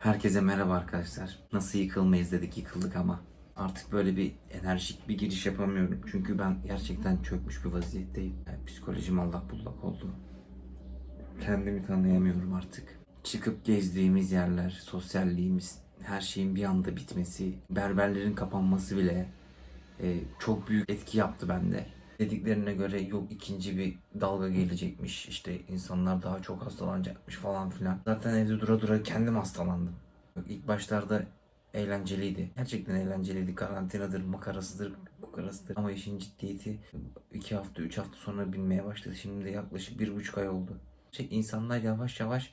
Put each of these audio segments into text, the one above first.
Herkese merhaba arkadaşlar. Nasıl yıkılmayız dedik yıkıldık ama artık böyle bir enerjik bir giriş yapamıyorum. Çünkü ben gerçekten çökmüş bir vaziyetteyim. Yani psikolojim allak bullak oldu. Kendimi tanıyamıyorum artık. Çıkıp gezdiğimiz yerler, sosyalliğimiz, her şeyin bir anda bitmesi, berberlerin kapanması bile e, çok büyük etki yaptı bende. Dediklerine göre yok ikinci bir dalga gelecekmiş işte insanlar daha çok hastalanacakmış falan filan. Zaten evde dura dura kendim hastalandım. Yok, ilk başlarda eğlenceliydi. Gerçekten eğlenceliydi. Karantinadır, makarasıdır, kukarasıdır. Ama işin ciddiyeti iki hafta, üç hafta sonra binmeye başladı. Şimdi de yaklaşık bir buçuk ay oldu. Şey, insanlar yavaş yavaş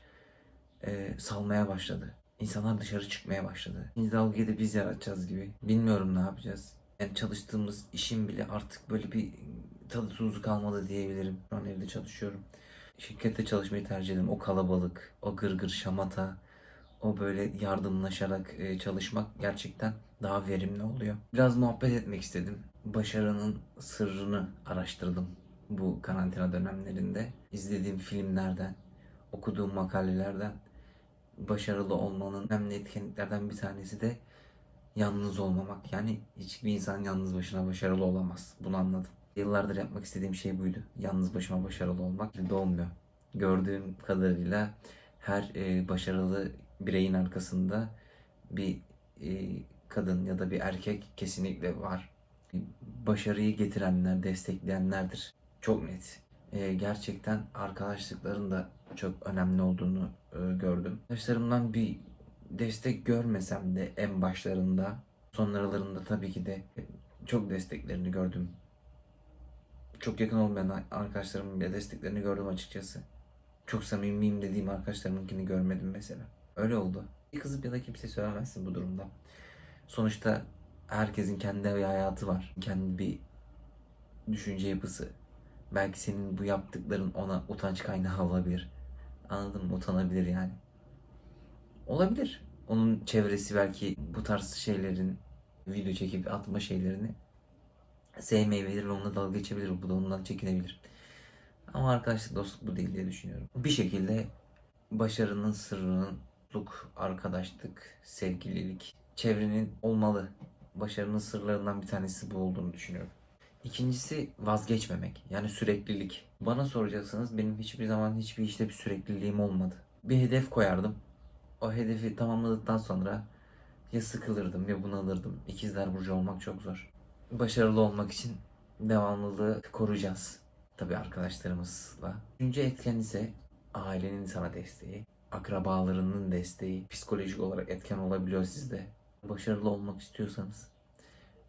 e, salmaya başladı. İnsanlar dışarı çıkmaya başladı. İkinci dalgayı da biz yaratacağız gibi. Bilmiyorum ne yapacağız. Yani çalıştığımız işin bile artık böyle bir tadı tuzu kalmadı diyebilirim. Şu an evde çalışıyorum. Şirkette çalışmayı tercih ederim. O kalabalık, o gırgır şamata, o böyle yardımlaşarak e, çalışmak gerçekten daha verimli oluyor. Biraz muhabbet etmek istedim. Başarının sırrını araştırdım bu karantina dönemlerinde. İzlediğim filmlerden, okuduğum makalelerden başarılı olmanın önemli etkenliklerden bir tanesi de yalnız olmamak. Yani hiçbir insan yalnız başına başarılı olamaz. Bunu anladım. Yıllardır yapmak istediğim şey buydu. Yalnız başıma başarılı olmak. Doğmuyor. Gördüğüm kadarıyla her e, başarılı bireyin arkasında bir e, kadın ya da bir erkek kesinlikle var. Başarıyı getirenler, destekleyenlerdir. Çok net. E, gerçekten arkadaşlıkların da çok önemli olduğunu e, gördüm. Arkadaşlarımdan bir destek görmesem de en başlarında, sonralarında tabii ki de çok desteklerini gördüm. Çok yakın olmayan arkadaşlarımın bile desteklerini gördüm açıkçası. Çok samimiyim dediğim arkadaşlarımınkini görmedim mesela. Öyle oldu. Bir kızıp ya da kimse söylemezsin bu durumda. Sonuçta herkesin kendi hayatı var. Kendi bir düşünce yapısı. Belki senin bu yaptıkların ona utanç kaynağı olabilir. Anladın mı? Utanabilir yani. Olabilir. Onun çevresi belki bu tarz şeylerin video çekip atma şeylerini sevmeyebilir ve onunla dalga geçebilir. Bu da ondan çekinebilir. Ama arkadaşlık dostluk bu değil diye düşünüyorum. Bir şekilde başarının sırrının mutluluk, arkadaşlık, sevgililik, çevrenin olmalı. Başarının sırlarından bir tanesi bu olduğunu düşünüyorum. İkincisi vazgeçmemek. Yani süreklilik. Bana soracaksanız benim hiçbir zaman hiçbir işte bir sürekliliğim olmadı. Bir hedef koyardım. O hedefi tamamladıktan sonra ya sıkılırdım ya bunalırdım. İkizler Burcu olmak çok zor. Başarılı olmak için devamlılığı koruyacağız. Tabi arkadaşlarımızla. Üçüncü etken ise ailenin sana desteği. Akrabalarının desteği. Psikolojik olarak etken olabiliyor sizde. Başarılı olmak istiyorsanız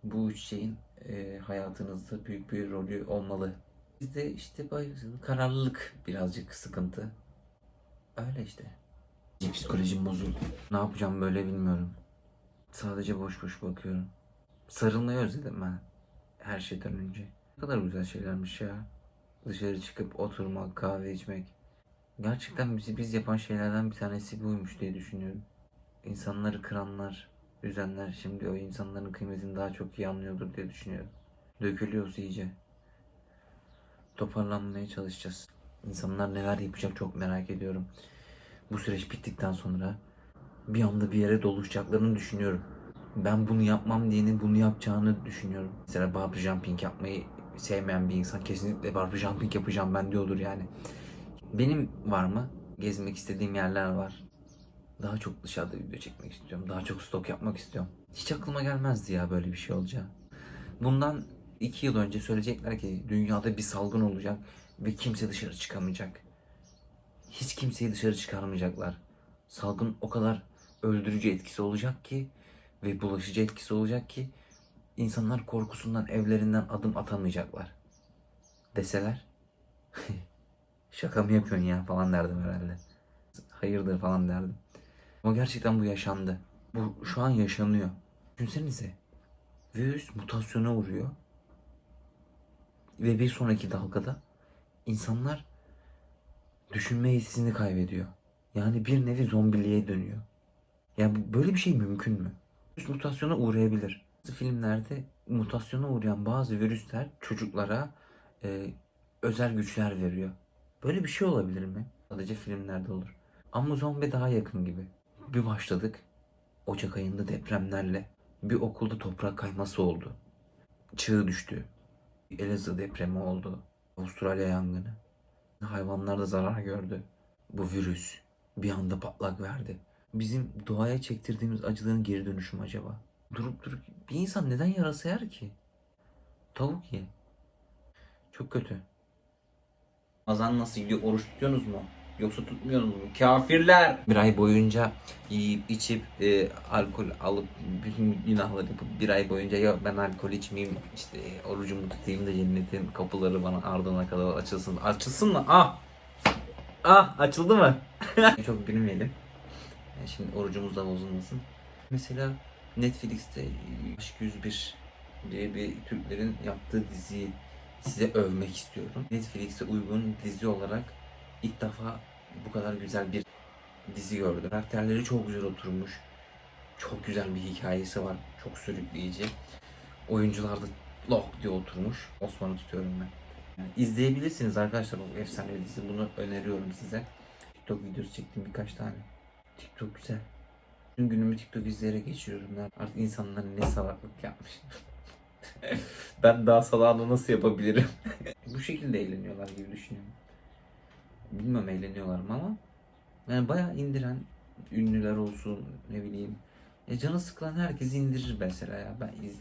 bu üç şeyin e, hayatınızda büyük bir rolü olmalı. Bizde işte kararlılık birazcık sıkıntı. Öyle işte. Psikolojim bozuldu. Ne yapacağım böyle bilmiyorum. Sadece boş boş bakıyorum. Sarılmayı özledim ben. Her şeyden önce. Ne kadar güzel şeylermiş ya. Dışarı çıkıp oturmak, kahve içmek. Gerçekten bizi biz yapan şeylerden bir tanesi buymuş diye düşünüyorum. İnsanları kıranlar, üzenler şimdi o insanların kıymetini daha çok iyi anlıyordur diye düşünüyorum. Dökülüyoruz iyice. Toparlanmaya çalışacağız. İnsanlar neler yapacak çok merak ediyorum. Bu süreç bittikten sonra bir anda bir yere doluşacaklarını düşünüyorum. Ben bunu yapmam diyenin bunu yapacağını düşünüyorum. Mesela bungee jumping yapmayı sevmeyen bir insan kesinlikle bungee jumping yapacağım ben diyordur yani. Benim var mı? Gezmek istediğim yerler var. Daha çok dışarıda video çekmek istiyorum. Daha çok stok yapmak istiyorum. Hiç aklıma gelmezdi ya böyle bir şey olacağı. Bundan iki yıl önce söyleyecekler ki dünyada bir salgın olacak ve kimse dışarı çıkamayacak. Hiç kimseyi dışarı çıkarmayacaklar. Salgın o kadar öldürücü etkisi olacak ki ve bulaşıcı etkisi olacak ki insanlar korkusundan evlerinden adım atamayacaklar. Deseler şaka mı yapıyorsun ya falan derdim herhalde. Hayırdır falan derdim. Ama gerçekten bu yaşandı. Bu şu an yaşanıyor. Düşünsenize. Virüs mutasyona uğruyor. Ve bir sonraki dalgada insanlar düşünme hissini kaybediyor. Yani bir nevi zombiliğe dönüyor. Bu- böyle bir şey mümkün mü? Virüs mutasyona uğrayabilir. Bazı filmlerde mutasyona uğrayan bazı virüsler çocuklara e, özel güçler veriyor. Böyle bir şey olabilir mi? Sadece filmlerde olur. Ama zombi daha yakın gibi. Bir başladık. Ocak ayında depremlerle. Bir okulda toprak kayması oldu. Çığ düştü. Elazığ depremi oldu. Avustralya yangını. Hayvanlar da zarar gördü. Bu virüs bir anda patlak verdi. Bizim doğaya çektirdiğimiz acıların geri dönüşü mü acaba? Durup durup bir insan neden yarasa yer ki? Tavuk ye. Çok kötü. Azan nasıl gidiyor? Oruç tutuyorsunuz mu? Yoksa tutmuyorsunuz mu? Kafirler! Bir ay boyunca yiyip içip e, alkol alıp bütün günahları yapıp bir ay boyunca ya ben alkol içmeyeyim işte orucumu tutayım da cennetin kapıları bana ardına kadar açılsın. Açılsın mı? Ah! Ah! Açıldı mı? Çok bilmeyelim. E, Şimdi orucumuz da bozulmasın. Mesela Netflix'te Aşk 101 diye bir Türklerin yaptığı diziyi size övmek istiyorum. Netflix'e uygun dizi olarak ilk defa bu kadar güzel bir dizi gördüm. Karakterleri çok güzel oturmuş. Çok güzel bir hikayesi var. Çok sürükleyici. Oyuncular da lok diye oturmuş. Osman'ı tutuyorum ben. Yani izleyebilirsiniz arkadaşlar bu efsane dizi. Bunu öneriyorum size. TikTok videosu çektim birkaç tane. TikTok güzel. Tüm günümü TikTok izleyerek geçiriyorum. Ben Artık insanlar ne salaklık yapmış. ben daha salağını nasıl yapabilirim? Bu şekilde eğleniyorlar gibi düşünüyorum. Bilmem eğleniyorlar mı ama yani bayağı indiren ünlüler olsun ne bileyim. Ya canı sıkılan herkes indirir mesela ya. Ben iz...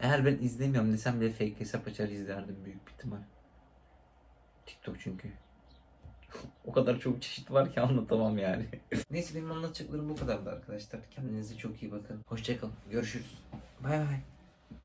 Eğer ben izlemiyorum desem bile fake hesap açar izlerdim büyük bir ihtimal. TikTok çünkü. o kadar çok çeşit var ki anlatamam yani. Neyse benim anlatacaklarım bu kadardı arkadaşlar. Kendinize çok iyi bakın. Hoşçakalın. Görüşürüz. Bay bay.